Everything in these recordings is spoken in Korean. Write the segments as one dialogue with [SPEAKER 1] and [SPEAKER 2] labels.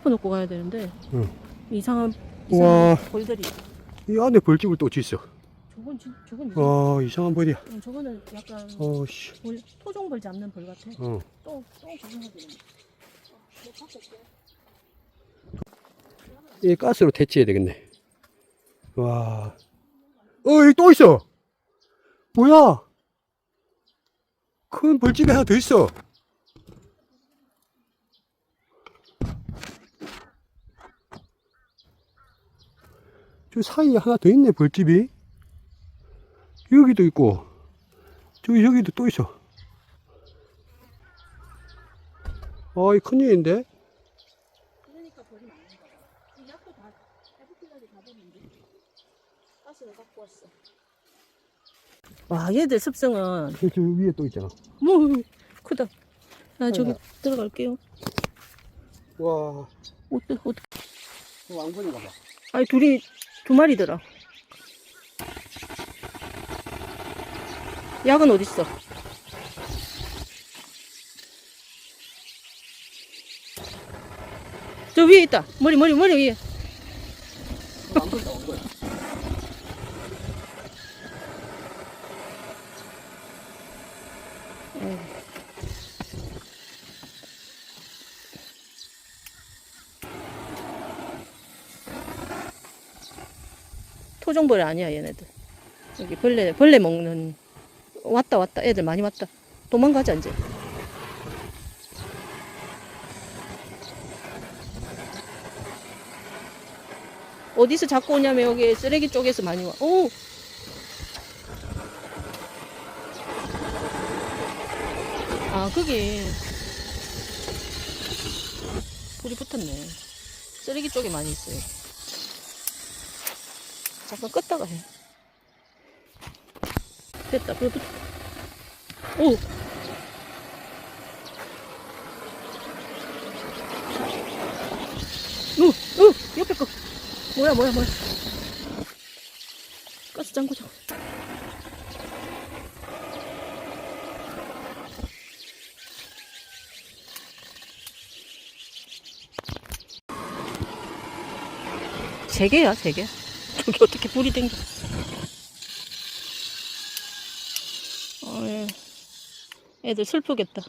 [SPEAKER 1] 덮어놓고 가야 되는데
[SPEAKER 2] 응.
[SPEAKER 1] 이상한
[SPEAKER 2] 우와.
[SPEAKER 1] 이상한 벌들이
[SPEAKER 2] 이 안에 벌집을 또 어찌 있어?
[SPEAKER 1] 저건 진 저건 이상
[SPEAKER 2] 와 이상한 벌이야.
[SPEAKER 1] 응, 저거는 약간
[SPEAKER 2] 어 씨.
[SPEAKER 1] 벌, 토종벌 잡는 벌 같아.
[SPEAKER 2] 어.
[SPEAKER 1] 똥똥 조심해야 되는데.
[SPEAKER 2] 이 가스로 대치해야 되겠네. 와. 어 여기 또 있어. 뭐야? 큰 벌집이 하나 더 있어. 저 사이에 하나 더 있네 벌집이. 여기도 있고 저기 여기도 또 있어. 아, 이 큰일인데?
[SPEAKER 1] 그러니까 벌이 많은 거야. 이 약도 다 해부피까지 다 버는데. 가스를 갖고 왔어. 와 얘들 습성은
[SPEAKER 2] 저, 저 위에 또 있잖아.
[SPEAKER 1] 뭐 크다. 나 저기. 들어갈게요.
[SPEAKER 2] 와,
[SPEAKER 1] 어때 어때?
[SPEAKER 2] 왕분인가 봐.
[SPEAKER 1] 아니 둘이 두 마리더라. 약은 어디 있어? 저 위에 있다. 머리 머리 머리 위에.
[SPEAKER 2] 왕 분이다, 왕분.
[SPEAKER 1] 토종벌 아니야 얘네들. 여기 벌레 벌레 먹는 왔다 왔다 애들 많이 왔다. 도망가자 이제. 어디서 자꾸 오냐면 여기 쓰레기 쪽에서 많이 와. 오. 아 거기 불이 붙었네. 쓰레기 쪽에 많이 있어요. 잠깐 껐다가 해. 됐다. 불 붙었다. 오. 오, 오, 옆에 거. 뭐야, 뭐야, 뭐야. 가스 잠그자. 세 개야, 세 개. 저기 어떻게 불이 댕겨. 어, 예. 애들 슬프겠다.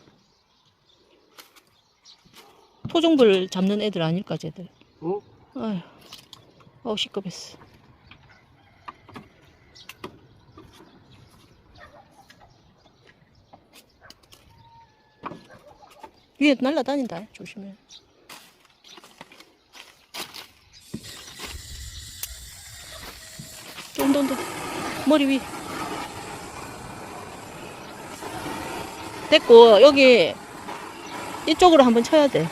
[SPEAKER 1] 토종불 잡는 애들 아닐까, 쟤들.
[SPEAKER 2] 어?
[SPEAKER 1] 아휴, 어우, 시끄럽했어. 위에 날라다닌다. 조심해. 좀, 좀, 좀. 머리 위. 됐고, 여기, 이쪽으로 한번 쳐야 돼.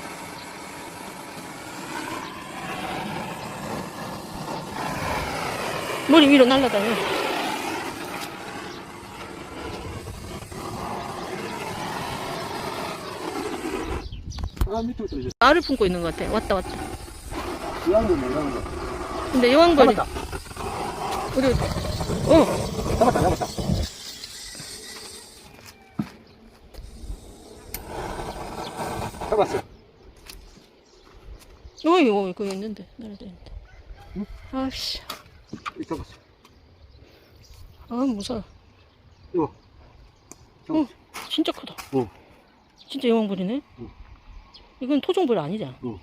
[SPEAKER 1] 머리 위로 날라다녀.
[SPEAKER 2] 아, 밑으로.
[SPEAKER 1] 알을 품고 있는 것 같아. 왔다, 왔다.
[SPEAKER 2] 이 거.
[SPEAKER 1] 근데 여왕벌이,
[SPEAKER 2] 잡았다.
[SPEAKER 1] 어디, 어디. 어,
[SPEAKER 2] 잡았다, 잡았다. 잡았어.
[SPEAKER 1] 어이, 어이, 그거 있는데. 날아다니는데.
[SPEAKER 2] 응?
[SPEAKER 1] 아씨,
[SPEAKER 2] 잡았어.
[SPEAKER 1] 아, 무서워.
[SPEAKER 2] 이거.
[SPEAKER 1] 어, 진짜 크다.
[SPEAKER 2] 어.
[SPEAKER 1] 진짜 여왕벌이네?
[SPEAKER 2] 응.
[SPEAKER 1] 이건 토종벌 아니잖아.
[SPEAKER 2] 응.